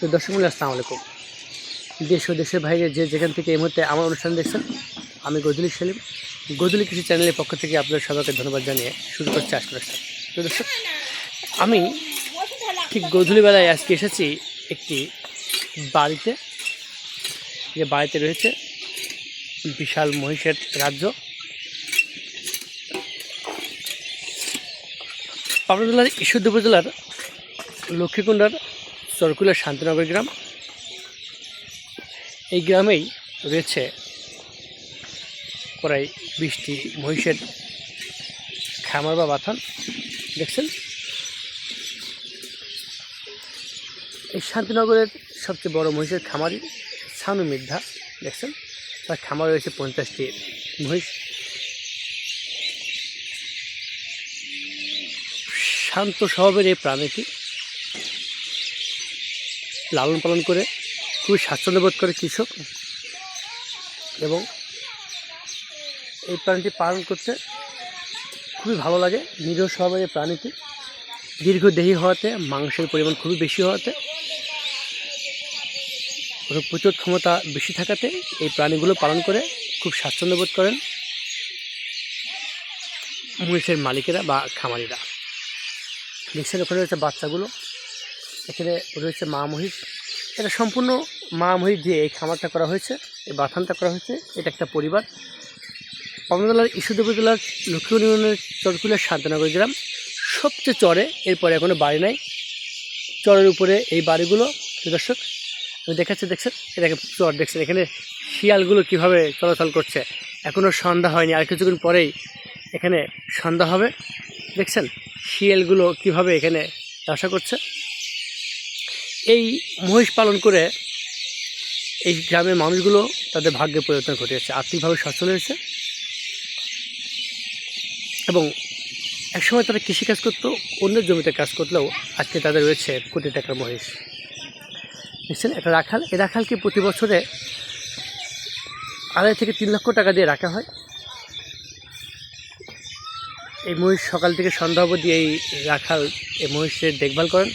তো দর্শক মূল্য আসসালামু আলাইকুম। দেশ ও দেশের বাইরে যে যেখান থেকে এই মুহূর্তে আমার অনুষ্ঠান দেখছেন, আমি গজুলি সেলিম। গজুলি কৃষি চ্যানেলের পক্ষ থেকে আপনাদের সবাইকে ধন্যবাদ জানিয়ে শুরু করছি আজকের অনুষ্ঠান। তো দর্শক, আমি ঠিক গধূলি বেলায় আজকে এসেছি একটি বাড়িতে। যে বাড়িতে রয়েছে বিশাল মহিষের রাজ্য। পাবনা জেলার ঈশ্বরদী উপজেলার লক্ষ্মীকুণ্ডার চরকুলার শান্তিনগর গ্রাম। এই গ্রামেই রয়েছে প্রায় বৃষ্টি মহিষের খামার বা বাথান। দেখছেন? এই শান্তিনগরের সবচেয়ে বড় মহিষের খামারই সানু মিদ্ধা। দেখছেন? তার খামার রয়েছে পঞ্চাশটি মহিষ। শান্ত স্বভাবের এই প্রাণীটি লালন পালন করে খুবই স্বাচ্ছন্দ্য বোধ করে কৃষক এবং এই প্রাণীটি পালন করতে খুবই ভালো লাগে। নিরীহ স্বভাবের এই প্রাণীটি দীর্ঘদেহী হওয়াতে, মাংসের পরিমাণ খুবই বেশি হওয়াতে, রোগ প্রতিরোধ ক্ষমতা বেশি থাকাতে এই প্রাণীগুলো পালন করে খুব স্বাচ্ছন্দ্য বোধ করেন মহিষের মালিকেরা বা খামারিরা। দেখছেন ওখানে রয়েছে বাচ্চাগুলো এখানে রয়েছে মা মহিষ। এটা সম্পূর্ণ মা মহিষ দিয়ে এই খামারটা করা হয়েছে, এই বাথানটা করা হয়েছে। এটা একটা পরিবার। পাবনা জেলার ইস্যুদী উপজেলার লক্ষ্মী ইউনিয়নের চরকুলার শান্তনগর গ্রাম। সবচেয়ে চরে, এরপরে এখনও বাড়ি নাই। চরের উপরে এই বাড়িগুলো দর্শক, আমি দেখাচ্ছি, দেখছেন? এটাকে চর, দেখছেন? এখানে শিয়ালগুলো কীভাবে চলাচল করছে? এখনও সন্ধ্যা হয়নি। আর কিছুক্ষণ পরেই এখানে সন্ধ্যা হবে। দেখছেন? শিয়ালগুলো কীভাবে এখানে আশা করছে? এই মহিষ পালন করে এই গ্রামের মানুষগুলো তাদের ভাগ্যে পরিবর্তন ঘটিয়েছে আর্থিকভাবে সচ্ছল হয়েছে। এবং একসময় তারা কৃষিকাজ করতো, অন্যের জমিতে কাজ করলেও আজকে তাদের রয়েছে কোটি টাকার মহিষ। দেখছেন একটা রাখাল, এই রাখালকে প্রতি বছরে আড়াই থেকে তিন লক্ষ টাকা দিয়ে রাখা হয়। এই মহিষ সকাল থেকে সন্ধ্যা অবধি এই রাখাল, এই মহিষের দেখভাল করেন।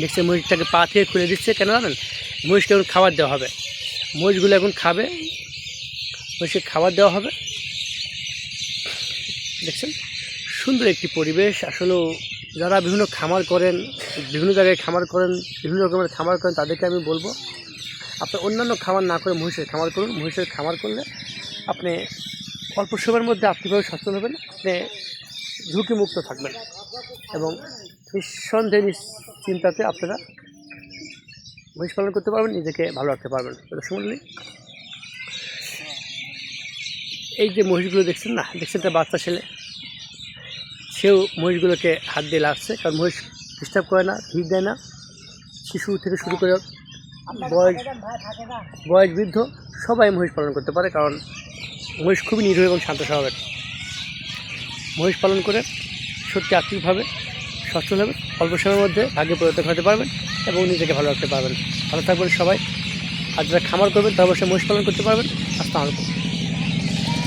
দেখছে মহিষটাকে পা থেকে খুলে দিচ্ছে, কেন জানেন? মহিষকে এখন খাবার দেওয়া হবে। মহিষগুলো এখন খাবে। মহিষকে খাবার দেওয়া হবে। দেখছেন? সুন্দর একটি পরিবেশ। আসলেও যারা বিভিন্ন খামার করেন, বিভিন্ন জায়গায় খামার করেন, বিভিন্ন রকমের খামার করেন, তাদেরকে আমি বলব আপনার অন্যান্য খামার না করে মহিষের খামার করুন। মহিষের খামার করলে আপনি অল্প সময়ের মধ্যে আর্থিকভাবে সচেতন হবেন। আপনি ঝুঁকিমুক্ত থাকবেন। এবং নিঃসন্দেহে নিশ্চিন্তাতে আপনারা মহিষ পালন করতে পারবেন, নিজেকে ভালো রাখতে পারবেন। শুনলি এই যে মহিষগুলো দেখছেন না? দেখছেন একটা বাচ্চা ছেলে? সেও মহিষগুলোকে হাত দিয়ে লাগছে কারণ মহিষ ডিস্টার্ব করে না ভিড় দেয় না। শিশু থেকে শুরু করে বয়স বয়স বৃদ্ধ সবাই মহিষ পালন করতে পারে, কারণ মহিষ খুবই নিরীহ এবং শান্ত স্বভাবের। মহিষ পালন করে সত্যি আর্থিকভাবে সচ্ছল হবে অল্প সময়ের মধ্যে ভাগ্যে পরিবর্তন হতে পারবেন এবং নিজেকে ভালো রাখতে পারবেন। ভালো থাকবেন সবাই। আর যারা খামার করবেন, তারা অবশ্যই মহিষ পালন করতে পারবেন। আসসালামু আলাইকুম।